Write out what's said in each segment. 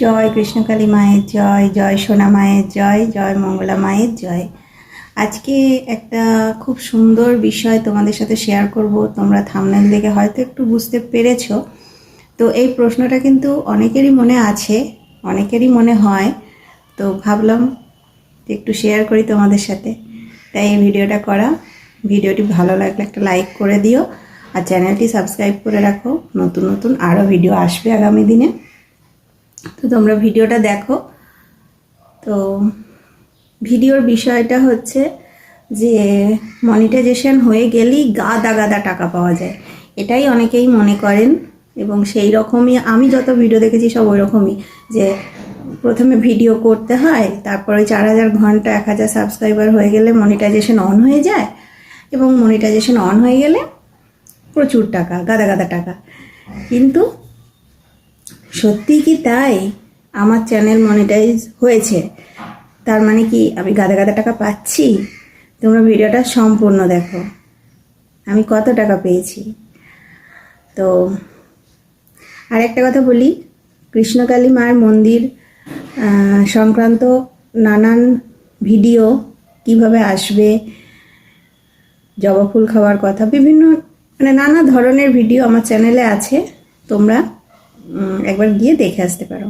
জয় কৃষ্ণকালী মায়ের জয় জয় সোনা মায়ের জয় জয় মঙ্গলা মায়ের জয়। আজকে একটা খুব সুন্দর বিষয় তোমাদের সাথে শেয়ার করব। তোমরা থামনেল দেখে হয়তো একটু বুঝতে পেরেছ। তো এই প্রশ্নটা কিন্তু অনেকেরই মনে আছে, অনেকেরই মনে হয়। তো ভাবলাম একটু শেয়ার করি তোমাদের সাথে। তাই এই ভিডিওটা করা। ভিডিওটি ভালো লাগলে একটা লাইক করে দিও। আর চ্যানেলটি সাবস্ক্রাইব করে রাখো। নতুন নতুন আরও ভিডিও আসবে আগামী দিনে। তো তোমরা ভিডিওটা দেখো। তো ভিডিওর বিষয়টা হচ্ছে যে মনিটাইজেশন হয়ে গেলেই গাদা গাদা টাকা পাওয়া যায়। এটাই অনেকেই মনে করেন এবং সেই রকমই আমি যত ভিডিও দেখেছি সব ওই রকমই যে প্রথমে ভিডিও করতে হয়, তারপরে চার হাজার ঘণ্টা, এক হাজার সাবস্ক্রাইবার হয়ে গেলে মনিটাইজেশন অন হয়ে যায় এবং মনিটাইজেশন অন হয়ে গেলে প্রচুর টাকা, গাদা গাদা টাকা। কিন্তু সত্যি কি তাই? আমার চ্যানেল মনিটাইজ হয়েছে। তার মানে কি আমি গাদা গাদা টাকা পাচ্ছি? তোমরা ভিডিওটা সম্পূর্ণ দেখো। আমি কত টাকা পেয়েছি? তো আর একটা কথা বলি, কৃষ্ণকালী মার মন্দির সংক্রান্ত নানান ভিডিও কীভাবে আসবে, জবা ফুল খাওয়ার কথা, বিভিন্ন মানে নানা ধরনের ভিডিও আমার চ্যানেলে আছে, তোমরা একবার গিয়ে দেখে আসতে পারো।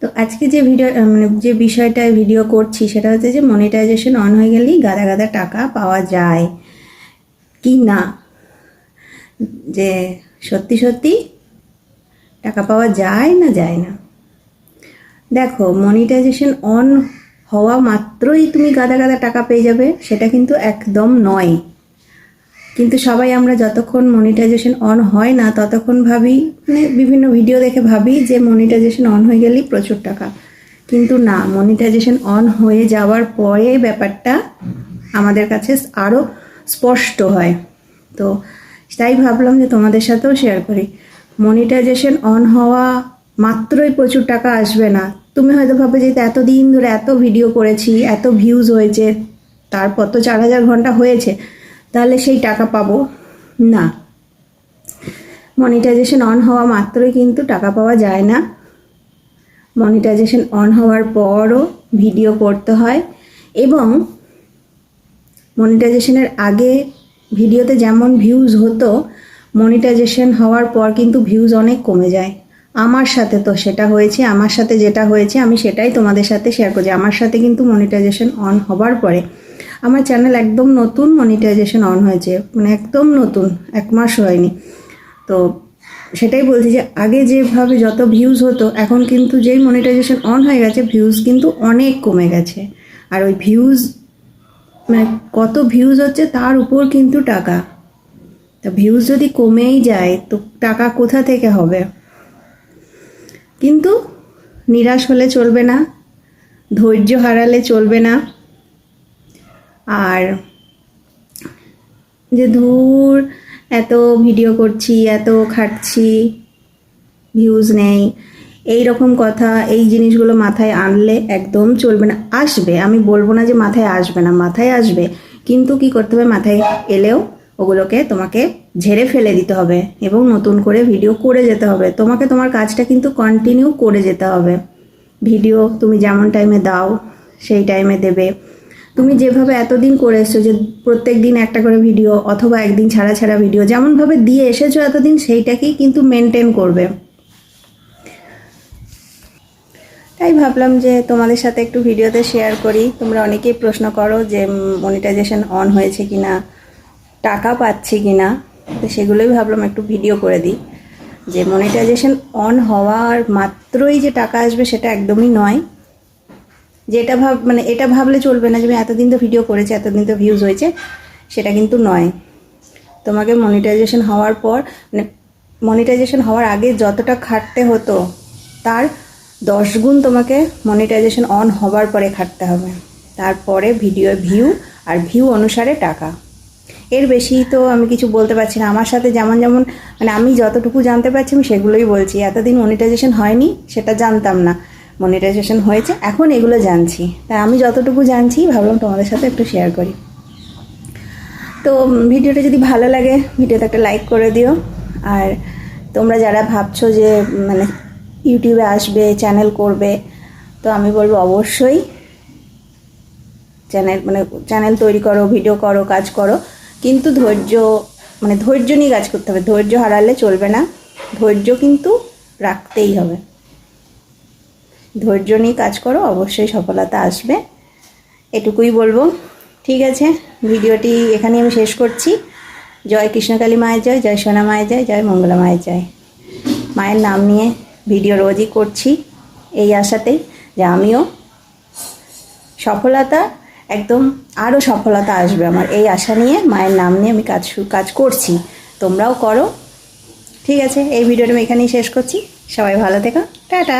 তো আজকে যে ভিডিও মানে যে বিষয়টায় ভিডিও করছি সেটা হচ্ছে যে মনিটাইজেশন অন হয়ে গেলেই গাদা গাদা টাকা পাওয়া যায় কি না? যে সত্যি সত্যি টাকা পাওয়া যায় না যায় না? দেখো মনিটাইজেশন অন হওয়া মাত্রই তুমি গাদা গাদা টাকা পেয়ে যাবে, সেটা কিন্তু একদম নয়। কিন্তু সবাই আমরা যতক্ষণ মনিটাইজেশন অন হয় না, ততক্ষণ ভাবি মানে বিভিন্ন ভিডিও দেখে ভাবি যে মনিটাইজেশন অন হয়ে গেলেই প্রচুর টাকা। কিন্তু না মনিটাইজেশন অন হয়ে যাওয়ার পরে ব্যাপারটা আমাদের কাছে আরও স্পষ্ট হয়। তো তাই ভাবলাম যে তোমাদের সাথেও শেয়ার করি। মনিটাইজেশন অন হওয়া মাত্রই প্রচুর টাকা আসবে না। তুমি হয়তো ভাবে যে এতদিন ধরে এত ভিডিও করেছি, এত ভিউজ হয়েছে, তারপর তো চার হাজার ঘণ্টা হয়েছে। তাহলে সেই টাকা পাবো? না। মনিটাইজেশন অন হওয়া মাত্রই কিন্তু টাকা পাওয়া যায় না। মনিটাইজেশন অন হওয়ার পরও ভিডিও করতে হয় এবং মনিটাইজেশনের আগে ভিডিওতে যেমন ভিউজ হতো মনিটাইজেশন হওয়ার পর কিন্তু ভিউজ অনেক কমে যায়। আমার সাথে তো সেটা হয়েছে, আমার সাথে যেটা হয়েছে, আমি সেটাই তোমাদের সাথে শেয়ার করছি। আমার সাথে কিন্তু মনিটাইজেশন অন হবার পরে আমার চ্যানেল একদম নতুন মনিটাইজেশন অন হয়েছে মানে একদম নতুন, এক মাস হয়নি। তো সেটাই বলছি যে আগে যেভাবে যত ভিউজ হতো, এখন কিন্তু যেই মনিটাইজেশন অন হয়ে গেছে ভিউজ কিন্তু অনেক কমে গেছে। আর ওই ভিউজ মানে কত ভিউজ হচ্ছে তার উপর কিন্তু টাকা। তা ভিউজ যদি কমেই যায়, তো টাকা কোথা থেকে হবে? কিন্তু নিরাশ হলে চলবে না, ধৈর্য হারালে চলবে না। আর যে ধূর, এত ভিডিও করছি, এত খাটছি ভিউজ নেই। এই রকম কথা, এই জিনিসগুলো মাথায় আনলে একদম চলবে না। আসবে, আমি বলব না যে মাথায় আসবে না, মাথায় আসবে। কিন্তু কি করতে হবে? মাথায় এলেও ওগুলোকে তোমাকে ঝেড়ে ফেলে দিতে হবে এবং নতুন করে ভিডিও করে যেতে হবে। তোমাকে তোমার কাজটা কিন্তু কন্টিনিউ করে যেতে হবে। ভিডিও তুমি যেমন টাইমে দাও, সেই টাইমে দেবে। তুমি যেভাবে এতদিন করে এসছো যে প্রত্যেক দিন একটা করে ভিডিও অথবা একদিন ছাড়া ছাড়া ভিডিও যেমনভাবে দিয়ে এসেছ এতদিন সেইটাকেই কিন্তু মেনটেন করবে। তাই ভাবলাম যে তোমাদের সাথে একটু ভিডিওতে শেয়ার করি। তোমরা অনেকেই প্রশ্ন করো যে মনিটাইজেশন অন হয়েছে কি না টাকা পাচ্ছি কি না তো সেগুলোই ভাবলাম একটু ভিডিও করে দিই। যে মনিটাইজেশন অন হওয়ার মাত্রই যে টাকা আসবে সেটা একদমই নয়। যেটা ভাব মানে এটা ভাবলে চলবে না যে আমি এতদিন তো ভিডিও করেছি, এতদিন তো ভিউজ হয়েছে, সেটা কিন্তু নয়। তোমাকে মনিটাইজেশন হওয়ার পর মানে মনিটাইজেশন হওয়ার আগে যতটা খাটতে হতো, তার দশ গুণ তোমাকে মনিটাইজেশন অন হবার পরে খাটতে হবে। তারপরে ভিডিও ভিউ আর ভিউ অনুসারে টাকা। এর বেশি তো আমি কিছু বলতে পারছি না। আমার সাথে যেমন যেমন মানে আমি যতটুকু জানতে পারছি আমি সেগুলোই বলছি। এতদিন মনিটাইজেশন হয়নি, সেটা জানতাম না। মনিটাইজেশন হয়েছে। এখন এগুলো জানছি। তাই আমি যতটুকু জানছি, ভাবলাম তোমাদের সাথে একটু শেয়ার করি। তো ভিডিওটা যদি ভালো লাগে, ভিডিওতে একটা লাইক করে দিও। আর তোমরা যারা ভাবছ যে মানে ইউটিউবে আসবে চ্যানেল করবে, তো আমি বলব অবশ্যই চ্যানেল মানে চ্যানেল তৈরি করো ভিডিও করো, কাজ করো। কিন্তু ধৈর্য মানে ধৈর্য নিয়ে কাজ করতে হবে। ধৈর্য হারালে চলবে না। ধৈর্য কিন্তু রাখতেই হবে। ধৈর্য নিয়ে কাজ করো, অবশ্যই সফলতা আসবে। এটুকুই বলব। ঠিক আছে, ভিডিওটি এখানে আমি শেষ করছি। জয় কৃষ্ণকালী মায়ের জয় জয় সোনা মায়ের জয় জয় মঙ্গলা মায়ের জয়। মায়ের নাম নিয়ে ভিডিও রোজই করছি এই আশাতেই যে আমিও সফলতা, একদম আরও সফলতা আসবে আমার এই আশা নিয়ে মায়ের নাম নিয়ে আমি কাজ কাজ করছি। তোমরাও করো। ঠিক আছে, এই ভিডিওটা আমি এখানেই শেষ করছি। সবাই ভালো থেকো। টাটা।